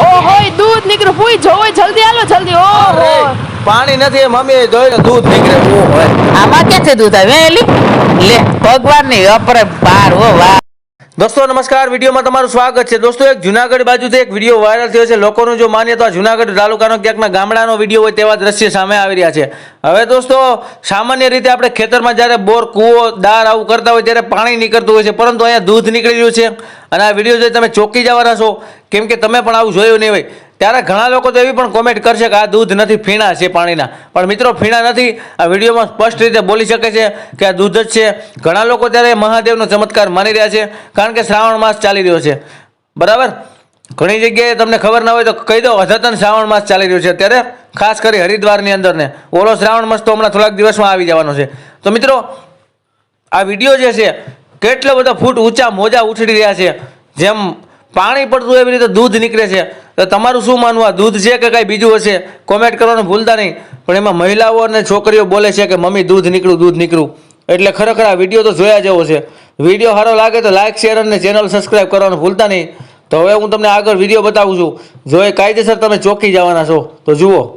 ઓહો ઈ દૂધ નીકળ્યું ફૂઈ જોવો જલ્દી હાલો જલ્દી. ઓહો. પાણી નથી મમ્મી જોઈને દૂધ નીકળે. ઓહોય. હોય આમાં ક્યાંથી દૂધ આવે? લે. ભગવાનની અપરે પાર હો વાહ. દોસ્તો, નમસ્કાર. વિડીયોમાં તમારું સ્વાગત છે. દોસ્તો, એક જુનાગઢ બાજુથી એક વીડિયો વાયરલ થયો છે. લોકોનું જો માનીએ તો આ જુનાગઢ તાલુકાનો ક્યાંકના ગામડાનો વીડિયો હોય તેવા દ્રશ્ય સામે આવી રહ્યા છે. હવે દોસ્તો, સામાન્ય રીતે આપણે ખેતરમાં જ્યારે બોર, કૂવો દાર આવું કરતા હોય ત્યારે પાણી નીકળતું હોય છે. પરંતુ અહીંયા દૂધ નીકળી રહ્યું છે. અને આ વીડિયો જોઈ તમે ચોંકી જવાના છો, કેમ કે તમે પણ આવું જોયું નહીં હોય ત્યારે ઘણા લોકો તો એવી પણ કોમેન્ટ કરશે કે આ દૂધ નથી, ફીણા છે પાણીના. પણ મિત્રો, ફીણા નથી. આ વિડીયોમાં સ્પષ્ટ રીતે બોલી શકે છે કે આ દૂધ જ છે. ઘણા લોકો ત્યારે મહાદેવનો ચમત્કાર માની રહ્યા છે, કારણ કે શ્રાવણ માસ ચાલી રહ્યો છે. બરાબર? ઘણી જગ્યાએ તમને ખબર ના હોય તો કહી દો અધતન શ્રાવણ માસ ચાલી રહ્યો છે. ત્યારે ખાસ કરી હરિદ્વારની અંદર ને ઓલો શ્રાવણ માસ તો હમણાં થોડાક દિવસમાં આવી જવાનો છે. તો મિત્રો, આ વીડિયો જે છે, કેટલો બધો ફૂટ ઊંચા મોજા ઉછળી રહ્યા છે. જેમ પાણી પડતું એવી રીતે દૂધ નીકળે છે. તો તમારું શું માનવું? આ દૂધ છે કે કાંઈ બીજું હશે? કોમેન્ટ કરવાનું ભૂલતા નહીં. પણ એમાં મહિલાઓ અને છોકરીઓ બોલે છે કે, મમ્મી, દૂધ નીકળ્યું દૂધ નીકળ્યું. એટલે ખરેખર આ વીડિયો તો જોયા જેવો છે. વીડિયો સારો લાગે તો લાઇક શેર અને ચેનલ સબસ્ક્રાઈબ કરવાનું ભૂલતા નહીં. તો હવે હું તમને આગળ વીડિયો બતાવું છું. જો એ કાયદેસર તમે ચોકી જવાના છો, તો જુઓ.